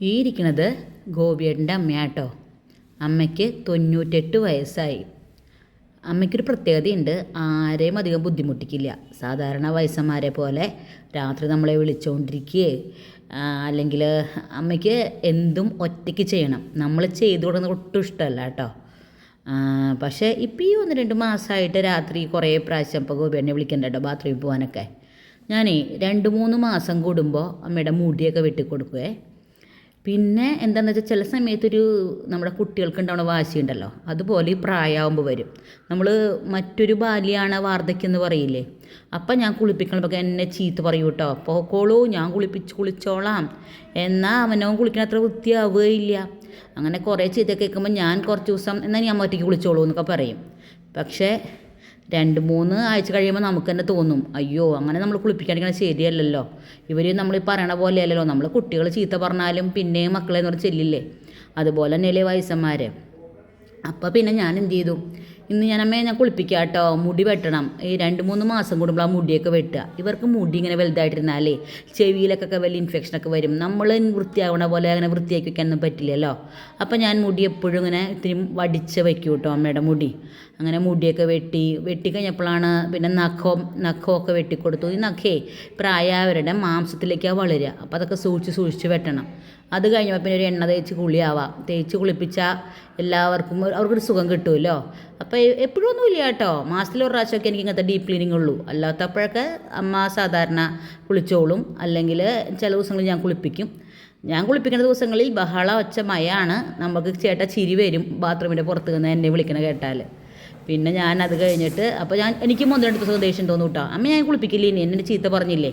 ഈ ഇരിക്കുന്നത് ഗോപിയേട്ടന്റെ അമ്മയാട്ടോ. അമ്മയ്ക്ക് തൊണ്ണൂറ്റെട്ട് വയസ്സായി. അമ്മയ്ക്കൊരു പ്രത്യേകതയുണ്ട്. ആരെയും അധികം ബുദ്ധിമുട്ടിക്കില്ല. സാധാരണ വയസ്സന്മാരെ പോലെ രാത്രി നമ്മളെ വിളിച്ചുകൊണ്ടിരിക്കുകയെ അല്ലെങ്കിൽ അമ്മയ്ക്ക് എന്തും ഒറ്റയ്ക്ക് ചെയ്യണം. നമ്മൾ ചെയ്തു കൊടുക്കുന്നത് ഒട്ടും ഇഷ്ടമല്ല കേട്ടോ. പക്ഷേ ഇപ്പം ഈ ഒന്ന് രണ്ട് മാസമായിട്ട് രാത്രി കുറേ പ്രാവശ്യം ഇപ്പോൾ ഗോപിയെന്നെ വിളിക്കണ്ട കേട്ടോ ബാത്റൂമിൽ പോകാനൊക്കെ. ഞാനേ രണ്ട് മൂന്ന് മാസം കൂടുമ്പോൾ അമ്മയുടെ മുടിയൊക്കെ വെട്ടിക്കൊടുക്കുവേ. പിന്നെ എന്താണെന്ന് വെച്ചാൽ ചില സമയത്തൊരു നമ്മുടെ കുട്ടികൾക്ക് ഉണ്ടാവുന്ന വാശിയുണ്ടല്ലോ. അതുപോലെ ഈ പ്രായമാകുമ്പോൾ വരും. നമ്മൾ മറ്റൊരു ബാല്യമാണ് വാർദ്ധക്യം എന്ന് പറയില്ലേ? അപ്പം ഞാൻ കുളിപ്പിക്കണപ്പോൾ എന്നെ ചീത്ത പറയൂ കേട്ടോ പോക്കോളൂ ഞാൻ കുളിപ്പിച്ച് കുളിച്ചോളാം. എന്നാൽ അവനവൻ കുളിക്കണ അത്ര വൃത്തിയാവുകയില്ല. അങ്ങനെ കുറേ ചീത്ത കേൾക്കുമ്പോൾ ഞാൻ കുറച്ച് ദിവസം എന്നാൽ ഞാൻ ഒറ്റയ്ക്ക് കുളിച്ചോളൂ എന്നൊക്കെ പറയും. പക്ഷേ രണ്ട് മൂന്ന് ആഴ്ച കഴിയുമ്പോൾ നമുക്ക് തന്നെ. തോന്നും അയ്യോ അങ്ങനെ നമ്മൾ കുളിപ്പിക്കാണ്ടിരിക്കണത് ശരിയല്ലല്ലോ. ഇവർ നമ്മൾ ഈ പറയണ പോലെയല്ലല്ലോ. നമ്മൾ കുട്ടികൾ ചീത്ത പറഞ്ഞാലും പിന്നെയും മക്കളെ എന്ന് പറഞ്ഞ് ചെല്ലില്ലേ. അതുപോലെ തന്നെയല്ലേ വയസ്സന്മാരെ. അപ്പോൾ പിന്നെ ഞാൻ എന്ത് ചെയ്തു? ഇന്ന് ഞാൻ അമ്മയെ ഞാൻ കുളിപ്പിക്കുക കേട്ടോ മുടി വെട്ടണം. ഈ രണ്ട് മൂന്ന് മാസം കൂടുമ്പോൾ ആ മുടിയൊക്കെ വെട്ടുക. ഇവർക്ക് മുടി ഇങ്ങനെ വലുതായിട്ടിരുന്നാലേ ചെവിയിലൊക്കെ വലിയ ഇൻഫെക്ഷനൊക്കെ വരും. നമ്മൾ വൃത്തിയാവണ പോലെ അങ്ങനെ വൃത്തിയാക്കി വെക്കാനൊന്നും പറ്റില്ലല്ലോ. അപ്പോൾ ഞാൻ മുടി എപ്പോഴും ഇങ്ങനെ ഇത്തിരി വടിച്ച് വയ്ക്കും കേട്ടോ അമ്മയുടെ മുടി. അങ്ങനെ മുടിയൊക്കെ വെട്ടി വെട്ടി കഴിഞ്ഞപ്പോഴാണ് പിന്നെ നഖം നഖമൊക്കെ വെട്ടിക്കൊടുത്തു. ഈ നഖേ പ്രായവരുടെ മാംസത്തിലേക്കാണ് വളരുക. അപ്പോൾ അതൊക്കെ സൂക്ഷിച്ച് സൂക്ഷിച്ച് വെട്ടണം. അത് കഴിഞ്ഞപ്പോൾ പിന്നെ ഒരു എണ്ണ തേച്ച് കുളിയാവാം. തേച്ച് കുളിപ്പിച്ചാൽ എല്ലാവർക്കും അവർക്കൊരു സുഖം കിട്ടുമല്ലോ അപ്പോൾ എപ്പോഴും ഒന്നുമില്ല കേട്ടോ. മാസത്തിൽ ഒരു പ്രാവശ്യമൊക്കെ എനിക്ക് ഇങ്ങനത്തെ ഡീപ്പ് ക്ലീനിങ് ഉള്ളൂ. അല്ലാത്തപ്പോഴൊക്കെ അമ്മ സാധാരണ കുളിച്ചോളും. അല്ലെങ്കിൽ ചില ദിവസങ്ങളിൽ ഞാൻ കുളിപ്പിക്കും. ഞാൻ കുളിപ്പിക്കുന്ന ദിവസങ്ങളിൽ ബഹള ഒച്ച മയാണ്. നമുക്ക് ചേട്ട ചിരി വരും ബാത്റൂമിന്റെ പുറത്ത് നിന്ന് എന്നെ വിളിക്കണ കേട്ടാൽ പിന്നെ ഞാൻ അത് കഴിഞ്ഞിട്ട് അപ്പോൾ ഞാൻ എനിക്ക് ഒന്ന് രണ്ട് ദിവസം ദേഷ്യം തോന്നും കേട്ടോ. അമ്മ ഞാൻ കുളിപ്പിക്കില്ല ഇനി? എന്നെ ചീത്ത പറഞ്ഞില്ലേ?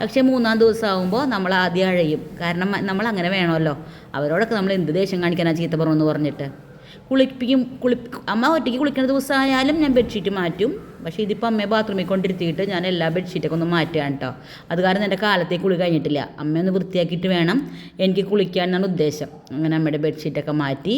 പക്ഷേ മൂന്നാം ദിവസം ആകുമ്പോൾ നമ്മൾ ആദ്യം അഴയും. കാരണം നമ്മൾ അങ്ങനെ വേണമല്ലോ. അവരോടൊക്കെ നമ്മൾ എന്ത് ദേഷ്യം കാണിക്കാനാണ് ചീത്ത പറഞ്ഞെന്ന് പറഞ്ഞിട്ട്. കുളിപ്പിക്കും കുളി അമ്മ ഒറ്റയ്ക്ക് കുളിക്കുന്ന ദിവസമായാലും ഞാൻ ബെഡ്ഷീറ്റ് മാറ്റും. പക്ഷേ ഇതിപ്പോൾ അമ്മയെ ബാത്റൂമിൽ കൊണ്ടിരുത്തിയിട്ട് ഞാൻ എല്ലാ ബെഡ്ഷീറ്റൊക്കെ ഒന്ന് മാറ്റുകയാണ് കേട്ടോ അത് കാരണം എന്റെ കാലത്തേക്ക് കുളി കഴിഞ്ഞിട്ടില്ല. അമ്മയൊന്ന് വൃത്തിയാക്കിയിട്ട് വേണം എനിക്ക് കുളിക്കാൻ എന്നാണ് ഉദ്ദേശം. അങ്ങനെ അമ്മയുടെ ബെഡ്ഷീറ്റൊക്കെ മാറ്റി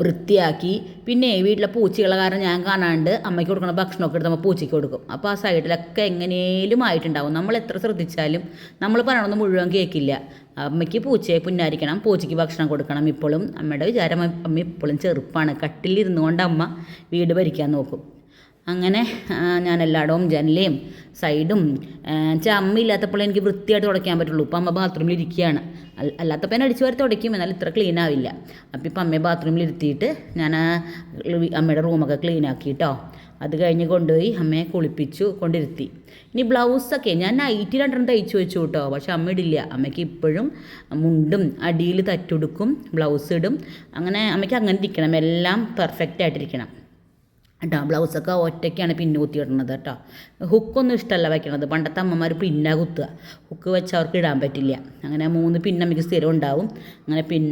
വൃത്തിയാക്കി. പിന്നെ വീട്ടിലെ പൂച്ചകളെ കാരണം ഞാൻ കാണാണ്ട് അമ്മയ്ക്ക് കൊടുക്കുന്ന ഭക്ഷണമൊക്കെ എടുത്ത് നമ്മൾ പൂച്ചയ്ക്ക് കൊടുക്കും. അപ്പോൾ ആ സൈഡിലൊക്കെ എങ്ങനെയും ആയിട്ടുണ്ടാവും. നമ്മൾ എത്ര ശ്രദ്ധിച്ചാലും നമ്മൾ പറയണമെന്ന് മുഴുവൻ കേൾക്കില്ല അമ്മയ്ക്ക് പൂച്ചയെ പുന്നാരിക്കണം പൂച്ചയ്ക്ക് ഭക്ഷണം കൊടുക്കണം. ഇപ്പോഴും അമ്മയുടെ വിചാരം അമ്മ ഇപ്പോഴും ചെറുപ്പാണ്. കട്ടിലിരുന്നു കൊണ്ട് അമ്മ വീട് ഭരിക്കാൻ നോക്കും. അങ്ങനെ ഞാൻ എല്ലായിടവും ജനലയും സൈഡും വെച്ചാൽ അമ്മ ഇല്ലാത്തപ്പോൾ എനിക്ക് വൃത്തിയായിട്ട് തുടയ്ക്കാൻ പറ്റുള്ളൂ. ഇപ്പം അമ്മ ബാത്റൂമിൽ ഇരിക്കുകയാണ്. അല്ലാത്തപ്പോൾ ഞാൻ അടിച്ചു വരെ തുടയ്ക്കും. എന്നാൽ ഇത്ര ക്ലീൻ ആവില്ല. അപ്പം ഇപ്പം അമ്മയെ ബാത്റൂമിൽ ഇരുത്തിയിട്ട് ഞാൻ അമ്മയുടെ റൂമൊക്കെ ക്ലീൻ ആക്കി കേട്ടോ അത് കഴിഞ്ഞ് കൊണ്ടുപോയി അമ്മയെ കുളിപ്പിച്ചു കൊണ്ടിരുത്തി. ഇനി ബ്ലൗസൊക്കെ ഞാൻ നൈറ്റ് രണ്ടെണ്ണം തയ്ച്ചു വെച്ചു കേട്ടോ. പക്ഷെ അമ്മ ഇടില്ല. അമ്മയ്ക്ക് ഇപ്പോഴും മുണ്ടും അടിയിൽ തറ്റുടുക്കും ബ്ലൗസ് ഇടും. അങ്ങനെ അമ്മയ്ക്ക് അങ്ങനെ ഇരിക്കണം. എല്ലാം പെർഫെക്റ്റ് ആയിട്ടിരിക്കണം. കേട്ടോ ബ്ലൗസൊക്കെ ഒറ്റയ്ക്കാണ് പിന്നു കുത്തി ഇടുന്നത് കേട്ടോ. ഹുക്കൊന്നും ഇഷ്ടമല്ല വയ്ക്കണത്. പണ്ടത്തെ അമ്മമാർ പിന്നാ കുത്തുക. ഹുക്ക് വെച്ച് അവർക്ക് ഇടാൻ പറ്റില്ല. അങ്ങനെ മൂന്ന് പിന്നമ്മയ്ക്ക് സ്ഥിരം ഉണ്ടാവും അങ്ങനെ പിൻ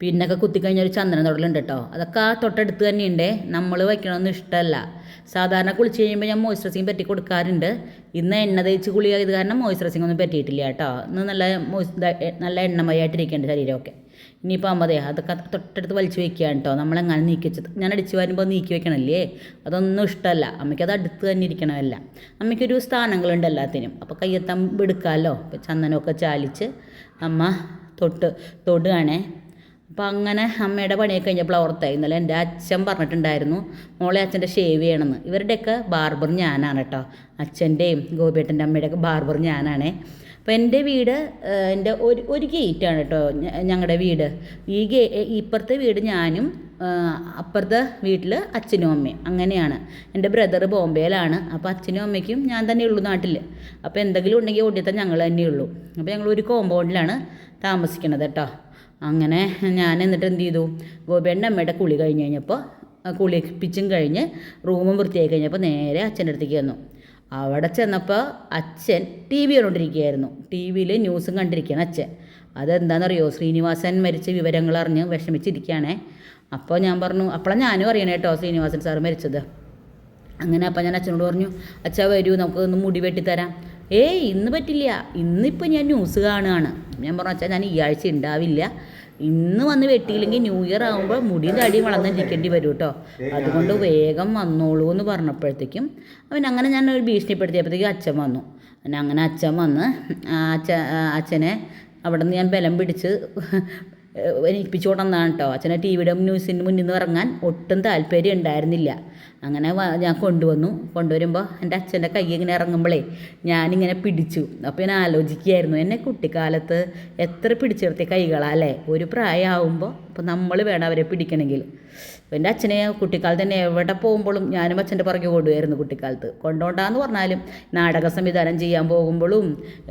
പിന്നൊക്കെ കുത്തിക്കഴിഞ്ഞാൽ ഒരു ചന്ദന തൊടലുണ്ട് കേട്ടോ അതൊക്കെ ആ തൊട്ടടുത്ത് തന്നെയുണ്ട്. നമ്മൾ വയ്ക്കണമെന്ന് ഇഷ്ടമല്ല സാധാരണ കുളിച്ച് കഴിയുമ്പോൾ ഞാൻ മോയ്സ്ചറൈസിങ് പറ്റി കൊടുക്കാറുണ്ട്. ഇന്ന് എണ്ണ തേച്ച് കുളി ആയത് കാരണം മോയ്സ്ചറൈസിങ് ഒന്നും പറ്റിയിട്ടില്ല കേട്ടോ. ഇന്ന് നല്ല മോയ്സ് നല്ല എണ്ണമയായിട്ടിരിക്കേണ്ട ശരീരമൊക്കെ. ഇനിയിപ്പോൾ അമ്മതേ അതൊക്കെ തൊട്ടടുത്ത് വലിച്ചു വെക്കുകയാണ് കേട്ടോ. നമ്മളെങ്ങനെ നീക്കി വെച്ചത്. ഞാൻ അടിച്ചു വരുമ്പോൾ നീക്കി വെക്കണല്ലേ? അതൊന്നും ഇഷ്ടമല്ല അമ്മയ്ക്ക് അത് അടുത്ത് തന്നെ ഇരിക്കണമല്ല അമ്മയ്ക്കൊരു സ്ഥാനങ്ങളുണ്ട് എല്ലാത്തിനും. അപ്പോൾ കയ്യെത്താൻ എടുക്കാമല്ലോ ചന്ദനമൊക്കെ ചാലിച്ച് അമ്മ തൊട്ട് തൊടുകയാണേ. അപ്പോൾ അങ്ങനെ അമ്മയുടെ പണിയൊക്കെ കഴിഞ്ഞപ്പോൾ ഓർത്തായി ഇന്നലെ എന്റെ അച്ഛൻ പറഞ്ഞിട്ടുണ്ടായിരുന്നു മോളെ അച്ഛന്റെ ഷേവ് ചെയ്യണമെന്ന്. ഇവരുടെയൊക്കെ ബാർബർ ഞാനാണ് കേട്ടോ. അച്ഛന്റെയും ഗോപിയേട്ടന്റെ അമ്മയുടെയൊക്കെ ബാർബർ ഞാനാണേ. അപ്പോൾ എന്റെ വീട് എന്റെ ഒരു ഒരു ഗേറ്റാണ് കേട്ടോ ഞങ്ങളുടെ വീട്. ഈ ഗേ ഇപ്പുറത്തെ വീട് ഞാനും അപ്പുറത്തെ വീട്ടിൽ അച്ഛനും അമ്മയും. അങ്ങനെയാണ്. എന്റെ ബ്രദർ ബോംബെയിലാണ്. അപ്പോൾ അച്ഛനും അമ്മയ്ക്കും ഞാൻ തന്നെ ഉള്ളൂ നാട്ടിൽ അപ്പോൾ എന്തെങ്കിലും ഉണ്ടെങ്കിൽ ഓടിയത്താൽ ഞങ്ങൾ തന്നെയുള്ളൂ. അപ്പോൾ ഞങ്ങൾ ഒരു കോമ്പൗണ്ടിലാണ് താമസിക്കുന്നത് കേട്ടോ. അങ്ങനെ ഞാൻ എന്നിട്ട് എന്ത് ചെയ്തു? ഗോപിയുടെ അമ്മയുടെ കുളി കഴിഞ്ഞ് കഴിഞ്ഞപ്പോൾ കുളിപ്പിച്ചും കഴിഞ്ഞ് റൂമും വൃത്തിയായി കഴിഞ്ഞപ്പോൾ നേരെ അച്ഛന്റെ അടുത്തേക്ക് വന്നു. അവിടെ ചെന്നപ്പോൾ അച്ഛൻ ടി വി കണ്ടുകൊണ്ടിരിക്കുകയായിരുന്നു ടി വിയിൽ ന്യൂസും കണ്ടിരിക്കുകയാണ് അച്ഛൻ. അതെന്താണെന്നറിയോ ശ്രീനിവാസൻ മരിച്ച വിവരങ്ങൾ അറിഞ്ഞ് വിഷമിച്ചിരിക്കുകയാണേ. അപ്പോൾ ഞാൻ പറഞ്ഞു അപ്പോഴാണ് ഞാനും അറിയണേ കേട്ടോ ശ്രീനിവാസൻ സാറ് മരിച്ചത്. അങ്ങനെ അപ്പം ഞാൻ അച്ഛനോട് പറഞ്ഞു അച്ഛാ വരൂ നമുക്ക് ഒന്ന് മുടി വെട്ടിത്തരാം. ഏയ് ഇന്ന് പറ്റില്ല ഇന്നിപ്പോൾ ഞാൻ ന്യൂസ് കാണുകയാണ് ഞാൻ പറഞ്ഞു വെച്ചാൽ ഞാൻ ഈ ആഴ്ച ഉണ്ടാവില്ല ഇന്ന് വന്ന് വെട്ടിയില്ലെങ്കിൽ ന്യൂ ഇയർ ആകുമ്പോൾ മുടിയും തടിയും വളർന്നിരിക്കേണ്ടി വരും കേട്ടോ അതുകൊണ്ട് വേഗം വന്നോളൂ എന്ന് പറഞ്ഞപ്പോഴത്തേക്കും അവൻ അങ്ങനെ ഞാൻ ഒരു ഭീഷണിപ്പെടുത്തിയപ്പോഴത്തേക്കും അച്ഛൻ വന്നു അങ്ങനെ അച്ഛൻ വന്ന് അച്ഛ അച്ഛനെ അവിടെ നിന്ന് ഞാൻ ബലം പിടിച്ച് എനിപ്പിച്ചു കൊണ്ടുവന്നതാണ് കേട്ടോ അച്ഛനെ ടി വിയുടെ ന്യൂസിന് മുന്നിൽ നിന്ന് ഇറങ്ങാൻ ഒട്ടും താല്പര്യം ഉണ്ടായിരുന്നില്ല അങ്ങനെ ഞാൻ കൊണ്ടുവന്നു. കൊണ്ടുവരുമ്പോൾ എന്റെ അച്ഛന്റെ കൈ ഇങ്ങനെ ഇറങ്ങുമ്പോഴേ ഞാനിങ്ങനെ പിടിച്ചു. അപ്പോൾ ഞാൻ ആലോചിക്കുകയായിരുന്നു എന്നെ കുട്ടിക്കാലത്ത് എത്ര പിടിച്ചു നിർത്തിയ കൈകളല്ലേ ഒരു പ്രായമാകുമ്പോൾ അപ്പോൾ നമ്മൾ വേണം അവരെ പിടിക്കണമെങ്കിൽ. എന്റെ അച്ഛനെ കുട്ടിക്കാലത്ത് തന്നെ എവിടെ പോകുമ്പോഴും ഞാനും അച്ഛന്റെ പുറകെ കൊണ്ടുപോയിരുന്നു കുട്ടിക്കാലത്ത്. കൊണ്ടുകൊണ്ടാന്ന് പറഞ്ഞാലും നാടക സംവിധാനം ചെയ്യാൻ പോകുമ്പോഴും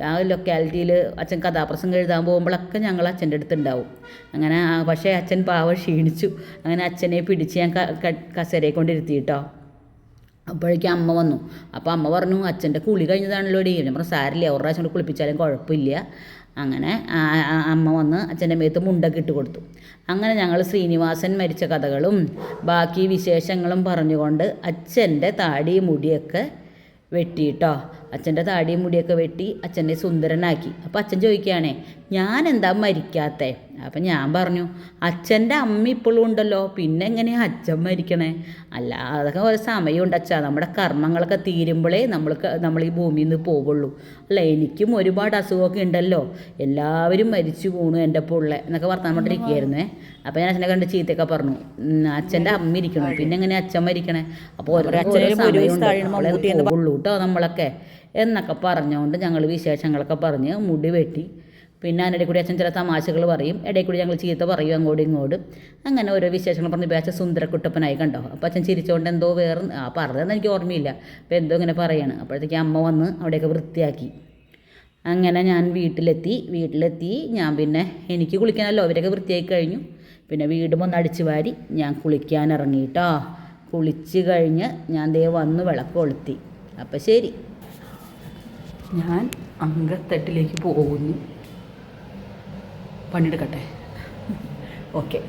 ആ ലൊക്കാലിറ്റിയിൽ അച്ഛൻ കഥാപ്രസംഗം എഴുതാൻ പോകുമ്പോഴൊക്കെ ഞങ്ങൾ അച്ഛന്റെ അടുത്ത് ഉണ്ടാവും അങ്ങനെ പക്ഷേ അച്ഛൻ പാവം ക്ഷീണിച്ചു. അങ്ങനെ അച്ഛനെ പിടിച്ച് ഞാൻ കസേരയെ കൊണ്ടിരുത്തി കേട്ടോ. അപ്പോഴേക്കും അമ്മ വന്നു. അപ്പോൾ അമ്മ പറഞ്ഞു അച്ഛന്റെ കുളി കഴിഞ്ഞതാണല്ലോ ഡി. ഞാൻ പറഞ്ഞു സാരില്ല ഒരു പ്രാവശ്യം കൂടി കുളിപ്പിച്ചാലും കുഴപ്പമില്ല. അങ്ങനെ അമ്മ വന്ന് അച്ഛന്റെ മേത്ത് മുണ്ടൊക്കെ ഇട്ട് കൊടുത്തു. അങ്ങനെ ഞങ്ങൾ ശ്രീനിവാസൻ മരിച്ച കഥകളും ബാക്കി വിശേഷങ്ങളും പറഞ്ഞുകൊണ്ട് അച്ഛന്റെ താടി മുടിയൊക്കെ വെട്ടിയിട്ടോ. അച്ഛന്റെ താടിയും മുടിയൊക്കെ വെട്ടി അച്ഛനെ സുന്ദരനാക്കി. അപ്പോൾ അച്ഛൻ ചോദിക്കുകയാണേ ഞാൻ എന്താ മരിക്കാത്തേ? അപ്പം ഞാൻ പറഞ്ഞു അച്ഛന്റെ അമ്മ ഇപ്പോഴും ഉണ്ടല്ലോ പിന്നെ എങ്ങനെയാണ് അച്ഛൻ മരിക്കണേ? അല്ല അതൊക്കെ ഒരു സമയമുണ്ട് അച്ഛാ. നമ്മുടെ കർമ്മങ്ങളൊക്കെ തീരുമ്പോഴേ നമ്മൾക്ക് നമ്മൾ ഈ ഭൂമിയിൽ നിന്ന് പോവുള്ളൂ. അല്ല എനിക്കും ഒരുപാട് അസുഖമൊക്കെ ഉണ്ടല്ലോ. എല്ലാവരും മരിച്ചു പോണു എന്റെ പുള്ള എന്നൊക്കെ വർത്താൻ കൊണ്ടിരിക്കുകയായിരുന്നേ അപ്പോൾ ഞാൻ അച്ഛനെ കണ്ട് ചീത്തയൊക്കെ പറഞ്ഞു. അച്ഛന്റെ അമ്മ ഇരിക്കണം. പിന്നെ എങ്ങനെ അച്ഛൻ മരിക്കണേ? അപ്പോൾ ഓരോ ഉള്ളൂ സമയമുണ്ട്. കേട്ടോ നമ്മളൊക്കെ. എന്നൊക്കെ പറഞ്ഞുകൊണ്ട് ഞങ്ങൾ വിശേഷങ്ങളൊക്കെ പറഞ്ഞ് മുടി വെട്ടി. പിന്നെ അതിന്റെ കൂടി അച്ഛൻ ചില തമാശകൾ പറയും. ഇടയിൽ കൂടി ഞങ്ങൾ ചീത്ത പറയും അങ്ങോട്ടും ഇങ്ങോട്ടും. അങ്ങനെ ഓരോ വിശേഷങ്ങൾ പറഞ്ഞ് ഇപ്പോൾ അച്ഛൻ സുന്ദരക്കുട്ടപ്പനായി കണ്ടോ? അപ്പോൾ അച്ഛൻ ചിരിച്ചുകൊണ്ട് എന്തോ വേറെ ആ പറഞ്ഞതെന്ന് എനിക്ക് ഓർമ്മയില്ല. അപ്പോൾ എന്തോ ഇങ്ങനെ പറയാണ്. അപ്പോഴത്തേക്ക് അമ്മ വന്ന് അവിടെയൊക്കെ വൃത്തിയാക്കി. അങ്ങനെ ഞാൻ വീട്ടിലെത്തി. വീട്ടിലെത്തി. ഞാൻ പിന്നെ എനിക്ക് കുളിക്കാനല്ലോ. അവരൊക്കെ വൃത്തിയാക്കി കഴിഞ്ഞു. പിന്നെ വീടും ഒന്ന് അടിച്ചു വാരി ഞാൻ കുളിക്കാൻ ഇറങ്ങി കേട്ടോ കുളിച്ച് കഴിഞ്ഞ് ഞാൻ ദേ വന്ന് വിളക്ക് കൊളുത്തി. അപ്പം ശരി. ഞാൻ അങ്കത്തട്ടിലേക്ക് പോകുന്നു. പണിയെടുക്കട്ടെ? ഓക്കെ.